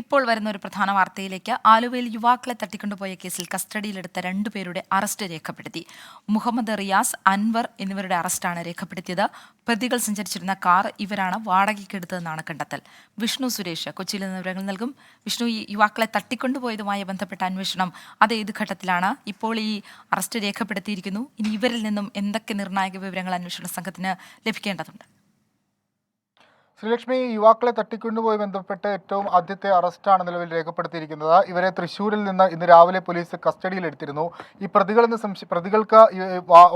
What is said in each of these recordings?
ഇപ്പോൾ വരുന്ന ഒരു പ്രധാന വാർത്തയിലേക്ക് ആലുവയിൽ യുവാക്കളെ തട്ടിക്കൊണ്ടുപോയ കേസിൽ കസ്റ്റഡിയിലെടുത്ത രണ്ടുപേരുടെ അറസ്റ്റ് രേഖപ്പെടുത്തി. മുഹമ്മദ് റിയാസ് അൻവർ എന്നിവരുടെ അറസ്റ്റാണ് രേഖപ്പെടുത്തിയത്. പ്രതികൾ സഞ്ചരിച്ചിരുന്ന കാർ ഇവരാണ് വാടകയ്ക്കെടുത്തതെന്നാണ് കണ്ടെത്തൽ. വിഷ്ണു സുരേഷ് കൊച്ചിയിൽ നിന്ന് വിവരങ്ങൾ നൽകും. വിഷ്ണു ഈ യുവാക്കളെ തട്ടിക്കൊണ്ടുപോയതുമായി ബന്ധപ്പെട്ട അന്വേഷണം അത് ഏത് ഘട്ടത്തിലാണ്? ഇപ്പോൾ ഈ അറസ്റ്റ് രേഖപ്പെടുത്തിയിരിക്കുന്നു. ഇനി ഇവരിൽ നിന്നും എന്തൊക്കെ നിർണായക വിവരങ്ങൾ അന്വേഷണ സംഘത്തിന് ലഭിക്കേണ്ടതുണ്ട്? ശ്രീലക്ഷ്മി യുവാക്കളെ തട്ടിക്കൊണ്ടുപോയി ബന്ധപ്പെട്ട് ഏറ്റവും ആദ്യത്തെ അറസ്റ്റാണ് നിലവിൽ രേഖപ്പെടുത്തിയിരിക്കുന്നത്. ഇവരെ തൃശ്ശൂരിൽ നിന്ന് ഇന്ന് രാവിലെ പോലീസ് കസ്റ്റഡിയിലെടുത്തിരുന്നു ഈ പ്രതികളിൽ നിന്ന് സംശയ പ്രതികൾക്ക്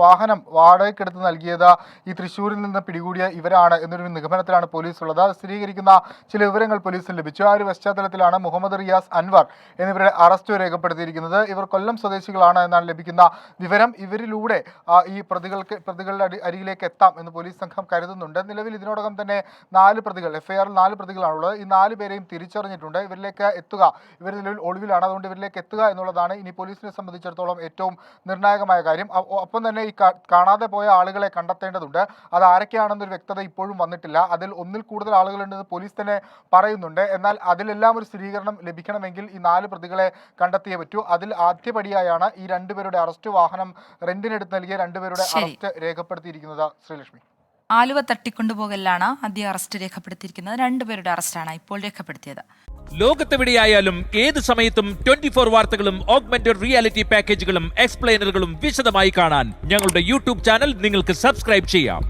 വാഹനം വാടകയ്ക്കെടുത്ത് നൽകിയത് ഈ തൃശ്ശൂരിൽ നിന്ന് പിടികൂടിയ ഇവരാണ് എന്നൊരു നിഗമനത്തിലാണ് പോലീസ് ഉള്ളത് സ്ഥിരീകരിക്കുന്ന ചില വിവരങ്ങൾ പോലീസിന് ലഭിച്ചു. ആ ഒരു പശ്ചാത്തലത്തിലാണ് മുഹമ്മദ് റിയാസ് അൻവർ എന്നിവരുടെ അറസ്റ്റ് രേഖപ്പെടുത്തിയിരിക്കുന്നത്. ഇവർ കൊല്ലം സ്വദേശികളാണ് എന്നാണ് ലഭിക്കുന്ന വിവരം. ഇവരിലൂടെ ഈ പ്രതികൾക്ക് പ്രതികളുടെ അരികിലേക്ക് എത്താം എന്ന് പോലീസ് സംഘം കരുതുന്നുണ്ട്. നിലവിൽ ഇതിനോടകം തന്നെ നാല് പ്രതികൾ എഫ്ഐആറിൽ നാല് പ്രതികളാണുള്ളത്. ഈ നാല് പേരെയും തിരിച്ചറിഞ്ഞിട്ടുണ്ട്. ഇവരിലേക്ക് എത്തുക. ഇവർ നിലവിൽ ഒളിവിലാണ്. അതുകൊണ്ട് ഇവരിലേക്ക് എത്തുക എന്നുള്ളതാണ് ഇനി പോലീസിനെ സംബന്ധിച്ചിടത്തോളം ഏറ്റവും നിർണായകമായ കാര്യം. ഒപ്പം തന്നെ ഈ കാണാതെ പോയ ആളുകളെ കണ്ടെത്തേണ്ടതുണ്ട്. അത് ആരൊക്കെയാണെന്നൊരു വ്യക്തത ഇപ്പോഴും വന്നിട്ടില്ല. അതിൽ ഒന്നിൽ കൂടുതൽ ആളുകളുണ്ടെന്ന് പോലീസ് തന്നെ പറയുന്നുണ്ട്. എന്നാൽ അതിലെല്ലാം ഒരു സ്ഥിരീകരണം ലഭിക്കണമെങ്കിൽ ഈ നാല് പ്രതികളെ കണ്ടെത്തിയേ പറ്റൂ. അതിൽ ആദ്യപടിയായാണ് ഈ രണ്ടുപേരുടെ അറസ്റ്റ് വാഹനം റെന്റിനെടുത്ത് നൽകിയ രണ്ടുപേരുടെ അറസ്റ്റ് രേഖപ്പെടുത്തിയിരിക്കുന്നത് ശ്രീലക്ഷ്മി. ആലുവ തട്ടിക്കൊണ്ടുപോകലാണ് ആദ്യ അറസ്റ്റ് രേഖപ്പെടുത്തിയിരിക്കുന്നത്. രണ്ടുപേരുടെ അറസ്റ്റാണ് ഇപ്പോൾ രേഖപ്പെടുത്തിയത്. ലോകത്തെവിടെയായാലും ഏത് സമയത്തും ട്വന്റി ഫോർ വാർത്തകളും ഓഗ്മെന്റഡ് റിയാലിറ്റി പാക്കേജുകളും എക്സ്പ്ലെയിനറുകളും വിശദമായി കാണാൻ ഞങ്ങളുടെ യൂട്യൂബ് ചാനൽ നിങ്ങൾക്ക് സബ്സ്ക്രൈബ് ചെയ്യാം.